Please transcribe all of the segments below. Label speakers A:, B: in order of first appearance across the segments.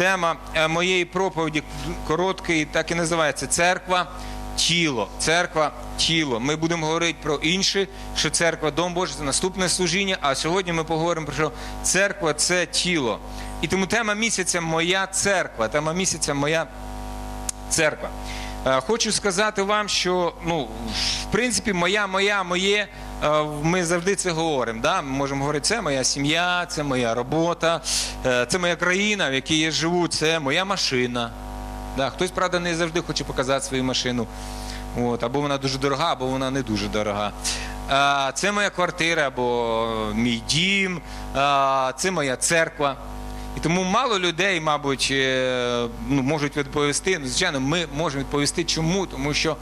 A: Тема е, моєї проповіді короткої, так і називається Церква, тіло. Церква, тіло. Ми будемо говорити про інше, що церква, Дом Божий це наступне служіння. А сьогодні ми поговоримо про що церква це тіло. І тому тема місяця моя церква. Тема місяця моя церква. Е, Хочу сказати вам, що ну, в принципі, моя, моя, моє. е, Ми завжди це говоримо. Да? Ми можемо говорити, це моя сім'я, це моя робота, е, це моя країна, в якій я живу, це моя машина. Да? Хтось, правда, не завжди хоче показати свою машину. От, або вона дуже дорога, або вона не дуже дорога. Це моя квартира, або мій дім, це моя церква. І тому мало людей, мабуть, е, ну, можуть відповісти. Ну, Звичайно, ми можемо відповісти. Чому? Тому що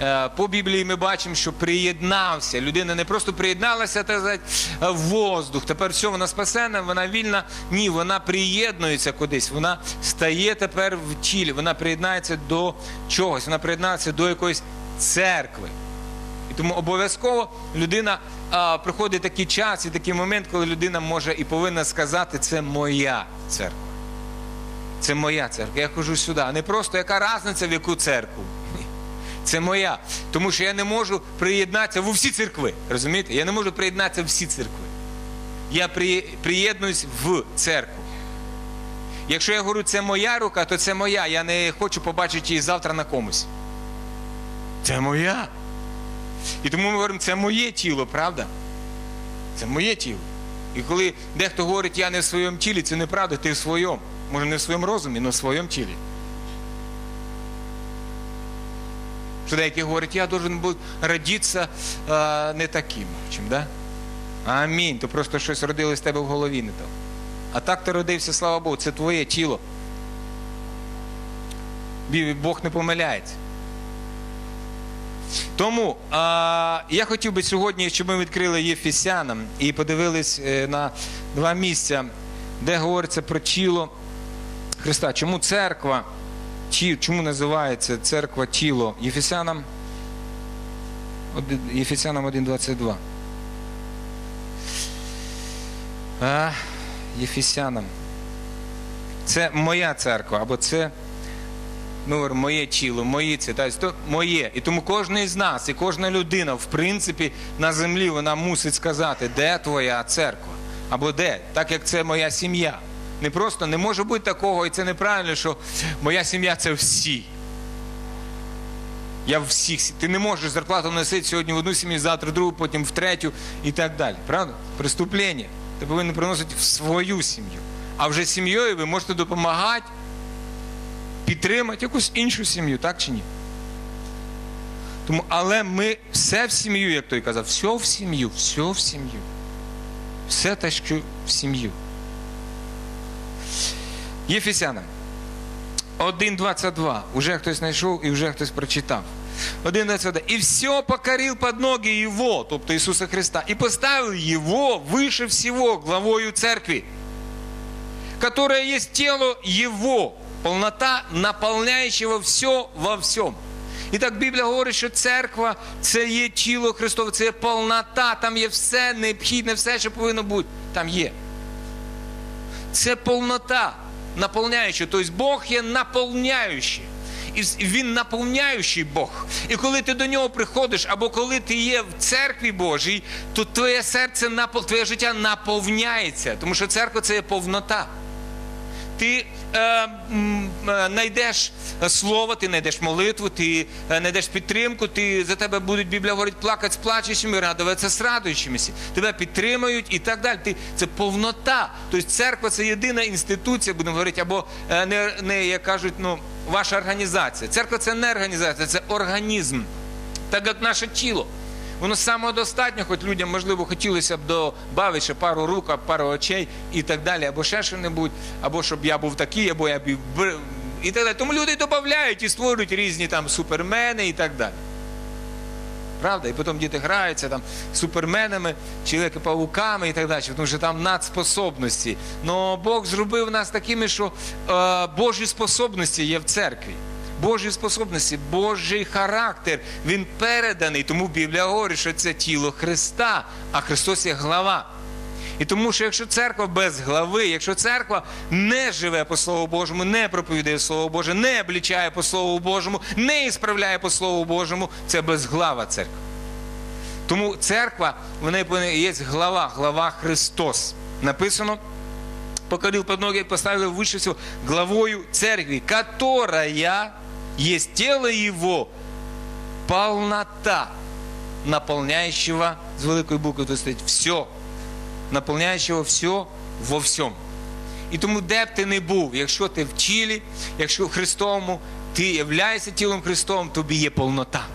A: е, по Біблії ми бачимо, що приєднався. Людина не просто приєдналася сказати, в воздух. Тепер все, вона спасена, вона вільна. Ні, вона приєднується кудись. Вона стає тепер в тілі. Вона приєднається до чогось. Вона приєднається до якоїсь церкви. І тому обов'язково людина а, приходить такий час і такий момент, коли людина може і повинна сказати, це моя церква. Це моя церква. Я хожу сюди. Не просто яка різниця в яку церкву. Це моя. Тому що я не можу приєднатися в усі церкви. Розумієте? Я не можу приєднатися в всі церкви. Я при, приєднуюсь в церкву. Якщо я говорю, це моя рука, то це моя. Я не хочу побачити її завтра на комусь. Це моя. І тому ми говоримо, це моє тіло, правда? Це моє тіло. І коли дехто говорить, я не в своєму тілі, це неправда, ти в своєму. Може, не в своєму розумі, але в своєму тілі. Що деякі говорять, я должен був родитися а, не таким, чим, да? Амінь. То просто щось родилось в тебе в голові не то. А так ти родився, слава Богу, це твоє тіло. Бог не помиляється. Тому а, я хотів би сьогодні, щоб ми відкрили Єфесянам і подивились е, на два місця, де говориться про тіло Христа. Чому церква, чому називається церква тіло Єфесянам? Один- Єфесянам 1.22. А, Єфесянам. Це моя церква, або це ну, говорю, моє тіло, мої це, тобто, то моє. І тому кожен із нас, і кожна людина, в принципі, на землі вона мусить сказати, де твоя церква, або де, так як це моя сім'я. Не просто не може бути такого, і це неправильно, що моя сім'я це всі. Я всіх. Ти не можеш зарплату носити сьогодні в одну сім'ю, завтра в другу, потім в третю і так далі. Правда? Преступлення. Ти повинен приносити в свою сім'ю. А вже сім'єю ви можете допомагати підтримати якусь іншу сім'ю, так чи ні? Тому, але ми все в сім'ю, як той казав, все в сім'ю, все в сім'ю. Все те, що в сім'ю. Єфесянам 1.22. Уже хтось знайшов і вже хтось прочитав. 1.22. «І все покорил под ноги Его, тобто Ісуса Христа, і поставив Его выше всего главою церкви, которое есть тело Его, полнота, наполняющего все во всем. І так Біблія говорить, що церква це є тіло Христове, це є повнота, там є все необхідне, все, що повинно бути. Там є. Це повнота, наповняюча. Тобто Бог є наповняючий. І він наповняючий Бог. І коли ти до нього приходиш, або коли ти є в церкві Божій, то твоє серце твоє життя наповняється, тому що церква це є повнота ти е, м, е, знайдеш слово, ти знайдеш молитву, ти е, знайдеш підтримку, ти за тебе будуть Біблія говорить плакати з плачущими, радуватися з радуючимися. Тебе підтримують і так далі. Ти, це повнота. Тобто церква це єдина інституція, будемо говорити, або е, не, не як кажуть, ну, ваша організація. Церква це не організація, це організм, так як наше тіло. Воно самодостатньо, хоч людям, можливо, хотілося б додати ще пару рук, пару очей і так далі, або ще що-небудь, або щоб я був такий, або я б і так далі. Тому люди додають і створюють різні там супермени і так далі. Правда? І потім діти граються там суперменами, чоловіки-павуками і так далі, тому що там надспособності. Но Бог зробив нас такими, що е, Божі способності є в церкві. Божі способності, Божий характер, він переданий. Тому Біблія говорить, що це тіло Христа, а Христос є глава. І тому, що якщо церква без глави, якщо церква не живе по Слову Божому, не проповідує Слово Боже, не облічає по Слову Божому, не ісправляє по Слову Божому, це безглава церква. Тому церква, в неї є глава, глава Христос. Написано, покорил под ноги и поставил выше всего главою церкви, которая есть тело его, полнота, наполняющего, с великой буквы тут стоит, все, наполняющего все во всем. І тому, де б ти не був, якщо ти в тілі, якщо в Христовому, ти являєшся тілом Христовим, тобі є повнота.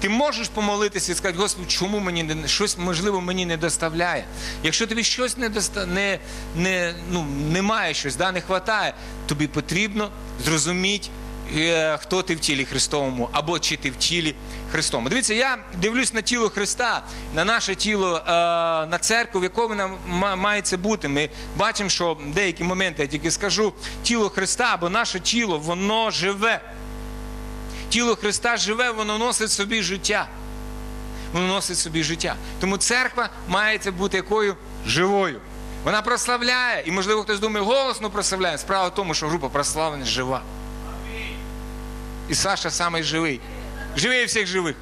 A: Ти можеш помолитися і сказати, Господи, чому мені не щось можливо мені не доставляє? Якщо тобі щось не доста, не, не, ну, немає щось, да, не вистачає, тобі потрібно зрозуміти, хто ти в тілі Христовому, або чи ти в тілі Христовому. Дивіться, я дивлюсь на тіло Христа, на наше тіло, е, на церкву, в якому ма- має це бути. Ми бачимо, що деякі моменти, я тільки скажу, тіло Христа або наше тіло, воно живе. Тіло Христа живе, воно носить собі життя. Воно носить собі життя. Тому церква має це бути якою живою. Вона прославляє, і можливо хтось думає, голосно прославляє. Справа в тому, що група прославлення жива. І Саша самий живий. Живий всіх живих.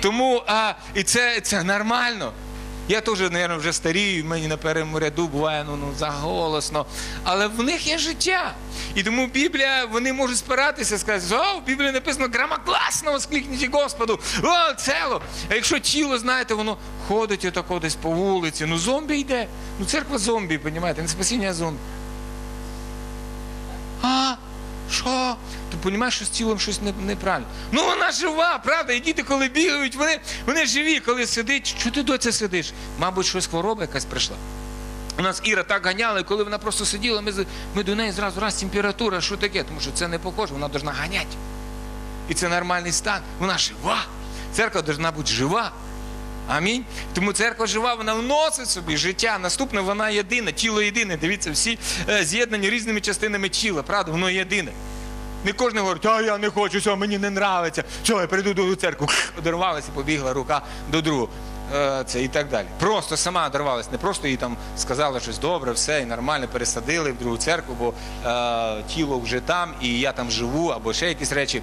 A: Тому а, і це, це нормально. Я теж, мабуть, вже старію, мені на першому ряду буває ну, ну, заголосно. Але в них є життя. І тому Біблія, вони можуть спиратися, сказати, о, в Біблії написано громогласно воскликніть Господу, о, цело. А якщо тіло, знаєте, воно ходить отако десь по вулиці, ну зомбі йде. Ну церква зомбі, розумієте, не спасіння зомбі. А, що? Розумієш, що з тілом щось не- неправильно. Ну вона жива, правда? І діти, коли бігають, вони, вони живі, коли сидить. Чого ти доця сидиш? Мабуть, щось хвороба якась прийшла. У нас Іра так ганяла, і коли вона просто сиділа, ми, ми до неї зразу раз температура, що таке? Тому що це не похоже, вона повинна ганяти. І це нормальний стан. Вона жива. Церква повинна бути жива. Амінь. Тому церква жива, вона вносить собі життя. Наступне вона єдина, тіло єдине. Дивіться, всі е, з'єднані різними частинами тіла. Правда, воно єдине. Не кожен говорить, а я не хочу, все, мені не нравиться. Все, я прийду до церкви. одервалася, побігла рука до другого. Е, Це і так далі. Просто сама одорвалась, не просто їй там сказали щось добре, все і нормально пересадили в другу церкву, бо е, тіло вже там, і я там живу, або ще якісь речі.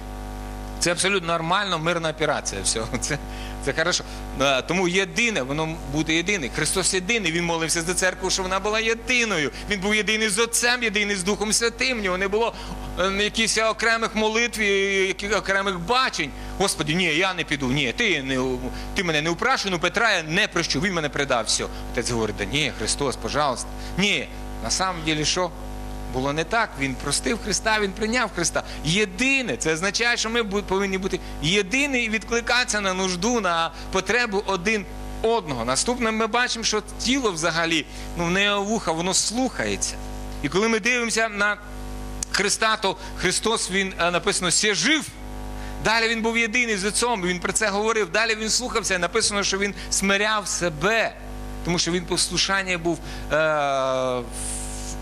A: Це абсолютно нормально, мирна операція. Все. Це, це хорошо. Е, Тому єдине, воно буде єдине. Христос єдиний. Він молився за церкву, щоб вона була єдиною. Він був єдиний з Отцем, єдиний з Духом Святим. Нього не було е, якихось окремих молитв, яких окремих бачень. Господи, ні, я не піду. Ні, ти не ти мене не упрашив, ну Петра я не прощу. Він мене предав. Все. Отець говорить, да ні, Христос, пожалуйста. Ні, на самом деле що? Було не так. Він простив Христа, він прийняв Христа. Єдине, це означає, що ми повинні бути єдині і відкликатися на нужду, на потребу один одного. Наступне ми бачимо, що тіло взагалі, ну в неї вуха, воно слухається. І коли ми дивимося на Христа, то Христос він е, написано «Се жив. Далі він був єдиний з отцом, він про це говорив. Далі він слухався. Написано, що він смиряв себе, тому що він послушання був е,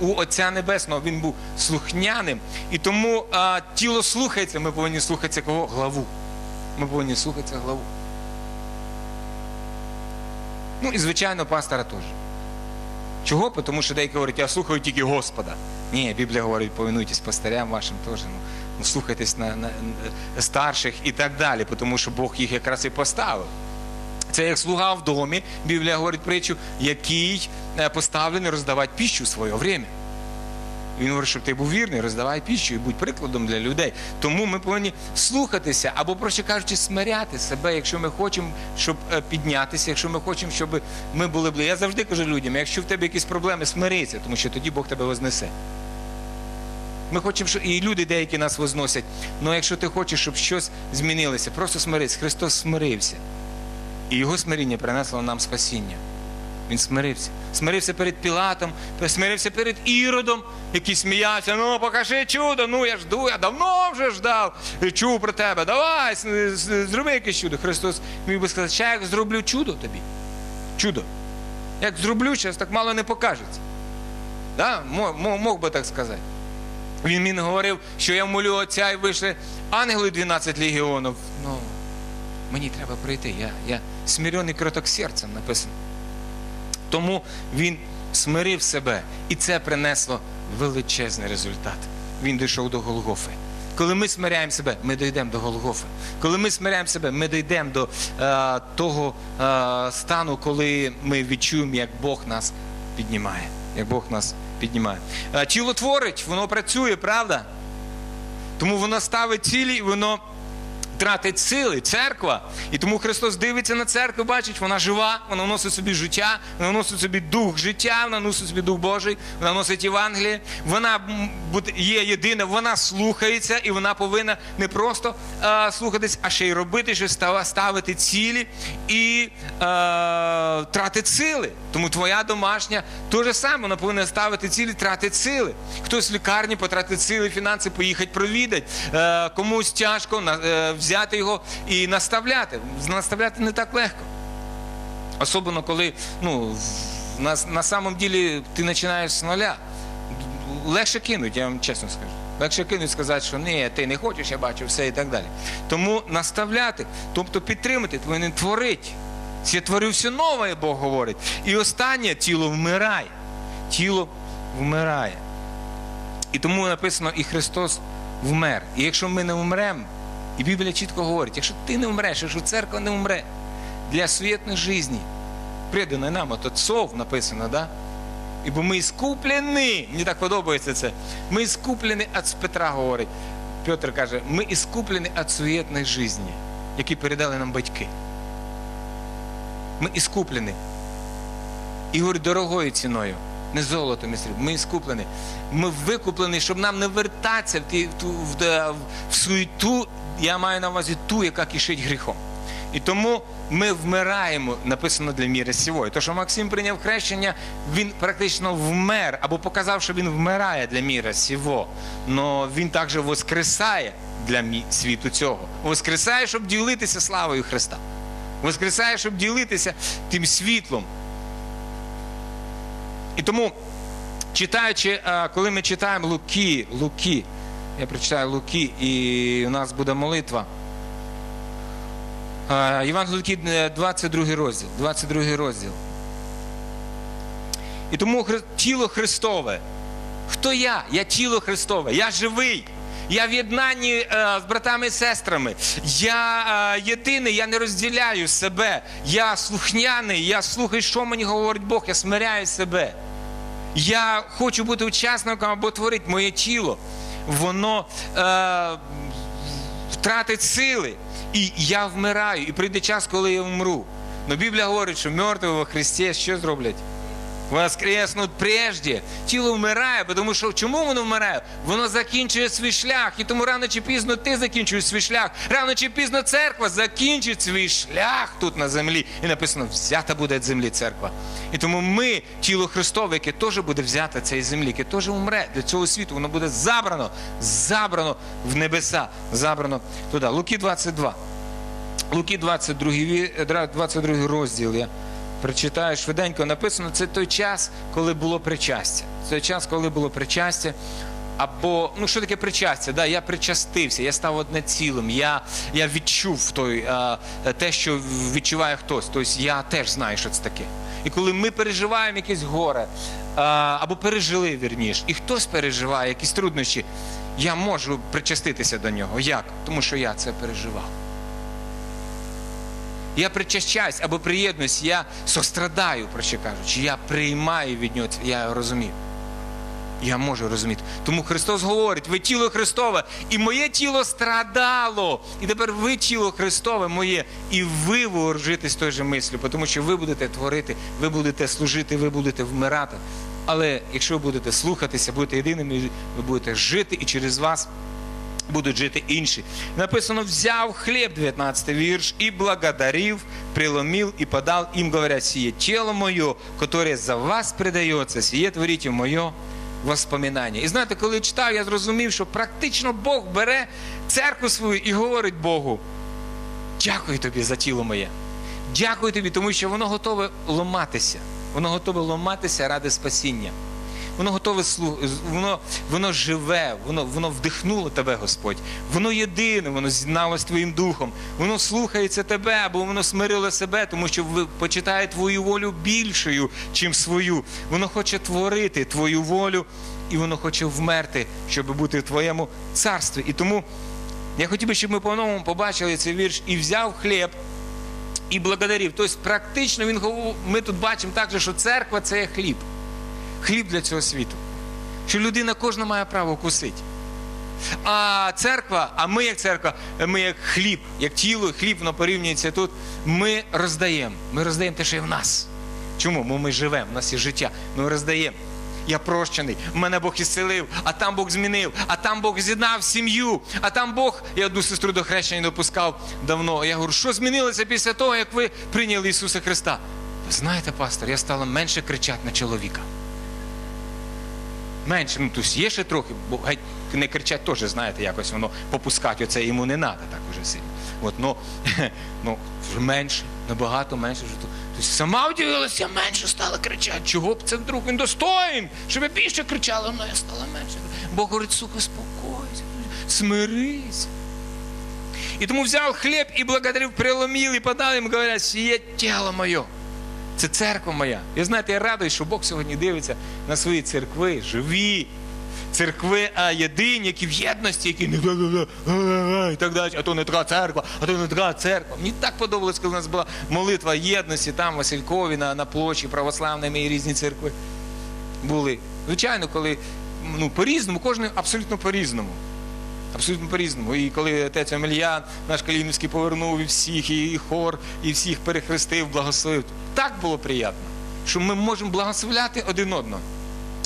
A: у Отця Небесного, він був слухняним. І тому е, тіло слухається, ми повинні слухатися кого? Главу. Ми повинні слухатися главу. Ну і звичайно, пастора теж. Чого? Тому що деякі говорять, я слухаю тільки Господа. Ні, Біблія говорить, повинуйтесь пастирям вашим теж. Ну, ну слухайтесь на, на, на старших і так далі, тому що Бог їх якраз і поставив. Це як слуга в домі, Біблія говорить притчу, який е, поставлений роздавати піщу в своє время. Він говорить, щоб ти був вірний, роздавай піщу і будь прикладом для людей. Тому ми повинні слухатися або, проще кажучи, смиряти себе, якщо ми хочемо, щоб е, піднятися, якщо ми хочемо, щоб ми були бли. Я завжди кажу людям, якщо в тебе якісь проблеми, смирися, тому що тоді Бог тебе вознесе. Ми хочемо, що і люди деякі нас возносять. Але якщо ти хочеш, щоб щось змінилося, просто смирись. Христос смирився. І його смиріння принесло нам спасіння. Він смирився. Смирився перед Пілатом, смирився перед Іродом, який сміявся. Ну, покажи чудо, ну я жду, я давно вже ждав, і чув про тебе. Давай, зроби якесь чудо. Христос міг би сказати, що як зроблю чудо тобі. Чудо. Як зроблю, зараз так мало не покажеться. Да? Мо- мо- Мог би так сказати. Він мені говорив, що я молю Отця і вийшли ангели 12 легіонів. Ну, мені треба прийти. Я, я смірений кроток серцем написано. Тому він смирив себе, і це принесло величезний результат. Він дійшов до Голгофи. Коли ми смиряємо себе, ми дійдемо до Голгофи. Коли ми смиряємо себе, ми дійдемо до е, того е, стану, коли ми відчуємо, як Бог нас піднімає. Як Бог нас піднімає. Е, тіло творить, воно працює, правда? Тому воно ставить цілі і воно тратить сили, церква. І тому Христос дивиться на церкву, бачить, вона жива, вона носить собі життя, вона носить собі дух життя, вона носить собі дух Божий, вона носить Євангеліє, вона є єдина, вона слухається, і вона повинна не просто е, слухатись, а ще й робити, що ставити цілі і е, тратити сили. Тому твоя домашня те ж саме, вона повинна ставити цілі, тратити сили. Хтось в лікарні потратить сили, фінанси, поїхати провідати. Е, комусь тяжко на- е, взяти його і наставляти. Наставляти не так легко. Особливо, коли ну, на, на самом ділі ти починаєш з нуля. Легше кинуть, я вам чесно скажу. Легше кинуть сказати, що ні, ти не хочеш, я бачу все і так далі. Тому наставляти, тобто підтримати, повинен творити. Це творив все нове, Бог говорить. І останнє тіло вмирає. Тіло вмирає. І тому написано, і Христос вмер. І якщо ми не вмремо, і Біблія чітко говорить, якщо ти не вмреш, якщо церква не вмре для світної житті, придане нам от отцов написано, да? Ібо ми іскуплені, мені так подобається це. Ми іскуплені від Петра говорить. Петр каже, ми іскуплені від суєтної житті, які передали нам батьки. Ми іскуплені. І говорить, дорогою ціною, не золотом і сріблом. Ми іскуплені. Ми викуплені, щоб нам не вертатися в, ті, в, ту- в, в суету, я маю на увазі ту, яка кишить гріхом. І тому ми вмираємо, написано для міри сівої. То, що Максим прийняв хрещення, він практично вмер або показав, що він вмирає для міра сіво. Но він також воскресає для світу цього. Воскресає, щоб ділитися славою Христа. Воскресає, щоб ділитися тим світлом. І тому, читаючи, коли ми читаємо Луки, Луки, я прочитаю Луки, і у нас буде молитва. А, Євангелій Луки, е, 22 розділ. 22 розділ. І тому тіло Христове. Хто я? Я тіло Христове, я живий. Я в єднанні е, з братами і сестрами. Я е, єдиний, я не розділяю себе. Я слухняний, я слухаю, що мені говорить Бог, я смиряю себе. Я хочу бути учасником або творити моє тіло. Воно е, втратить сили. І я вмираю. І прийде час, коли я вмру. Но Біблія говорить, що мертві во Христі що зроблять? Воскреснуть прежде. Тіло вмирає, тому що чому воно вмирає? Воно закінчує свій шлях. І тому рано чи пізно ти закінчуєш свій шлях. Рано чи пізно церква закінчить свій шлях тут на землі. І написано, взята буде від землі церква. І тому ми, тіло Христове, яке теж буде взято цієї землі, яке теж умре для цього світу, воно буде забрано, забрано в небеса, забрано туди. Луки 22. Луки 22, 22 розділ. Я прочитаю швиденько написано, це той час, коли було причастя. Це той час, коли було причастя. Або, ну що таке причастя? Да, я причастився, я став одне цілим, я, я відчув той, а, те, що відчуває хтось. Тобто я теж знаю, що це таке. І коли ми переживаємо якесь горе, а, або пережили вірніш, і хтось переживає якісь труднощі, я можу причаститися до нього. Як? Тому що я це переживав. Я причащаюсь або приєднуюсь, я сострадаю, проще кажучи, я приймаю від нього, я розумію. Я можу розуміти. Тому Христос говорить, ви тіло Христове, і моє тіло страдало. І тепер ви тіло Христове моє, і ви вооружитесь той же мислю, тому що ви будете творити, ви будете служити, ви будете вмирати. Але якщо ви будете слухатися, будете єдиними, ви будете жити, і через вас будуть жити інші. Написано, взяв хліб, 19 вірш, і благодарив, преломив і подав їм, говорять, сіє тіло моє, которое за вас предається, сіє творіть моє воспоминання. І знаєте, коли читав, я зрозумів, що практично Бог бере церкву свою і говорить Богу, дякую тобі за тіло моє. Дякую тобі, тому що воно готове ломатися. Воно готове ломатися ради спасіння. Воно готове воно, воно живе, воно, воно вдихнуло тебе, Господь. Воно єдине, воно з'єдналося твоїм духом. Воно слухається тебе, або воно смирило себе, тому що почитає твою волю більшою, чим свою. Воно хоче творити твою волю, і воно хоче вмерти, щоб бути в твоєму царстві. І тому я хотів би, щоб ми по-новому побачили цей вірш і взяв хліб і благодарів. Тобто, практично він ми тут бачимо також, що церква це є хліб. Хліб для цього світу. Що людина кожна має право кусити. А церква, а ми як церква, ми як хліб, як тіло, хліб воно порівнюється тут. Ми роздаємо. Ми роздаємо те, що є в нас. Чому? Бо ми живемо, в нас є життя. Ми роздаємо. Я прощений, мене Бог ісцелив, а там Бог змінив, а там Бог з'єднав сім'ю, а там Бог, я одну сестру до хрещення допускав давно. Я говорю, що змінилося після того, як ви прийняли Ісуса Христа? Знаєте, пастор, я стала менше кричати на чоловіка. Менше, ну тобто є ще трохи, бо геть не кричать теж, знаєте, якось воно попускати оце йому не треба так уже сильно. От, ну, ну, менше, набагато менше. Вже. Тобто сама удивилася, менше стала кричати. Чого б це вдруг він достоїн? Щоб я більше кричала, я стала менше. Бог говорить, сука, спокойся, смирись. І тому взяв хліб і благодарив, преломив і подав їм, говорять, сіє тіло моє. Це церква моя. І знаєте, я радий, що Бог сьогодні дивиться на свої церкви, живі. Церкви, а єдині, які в єдності, які не і так далі, а то не така церква, а то не така церква. Мені так подобалось, коли у нас була молитва єдності там, Василькові, на, на площі православними і різні церкви були. Звичайно, коли ну, по-різному, кожен абсолютно по-різному. Абсолютно по-різному. І коли отець Омельян, наш Калінівський, повернув і всіх, і, і хор, і всіх перехрестив, благословив. Так було приємно, що ми можемо благословляти один одного.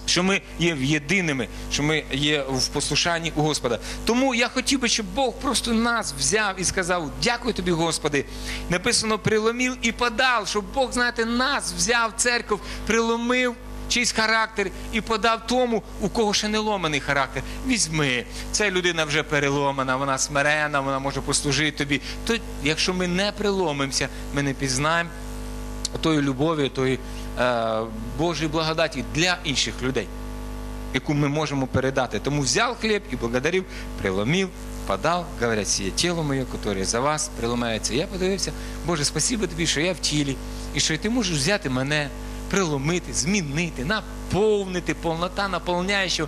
A: Що ми є єдиними, що ми є в послушанні у Господа. Тому я хотів би, щоб Бог просто нас взяв і сказав: Дякую тобі, Господи. Написано, приломив і подав, щоб Бог, знаєте, нас взяв церков, приломив чийсь характер і подав тому, у кого ще не ломаний характер. Візьми, ця людина вже переломана, вона смирена, вона може послужити тобі. То якщо ми не приломимося, ми не пізнаємо тої любові, тої е, Божої благодаті для інших людей, яку ми можемо передати. Тому взяв хліб і благодарив, приломив, подав, говорять, сіє тіло моє, яке за вас приломається. Я подивився, Боже, спасибо тобі, що я в тілі, і що ти можеш взяти мене, приломити, змінити, наповнити, повнота наповняюча.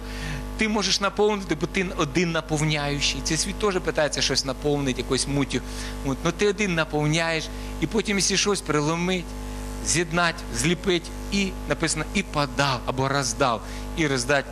A: Ти можеш наповнити, бо ти один наповняючий. Цей світ теж питається щось наповнити, якусь мутю. От, ну ти один наповняєш, і потім, якщо щось приломить, з'єднать, зліпить, і написано, і подав або роздав, і роздать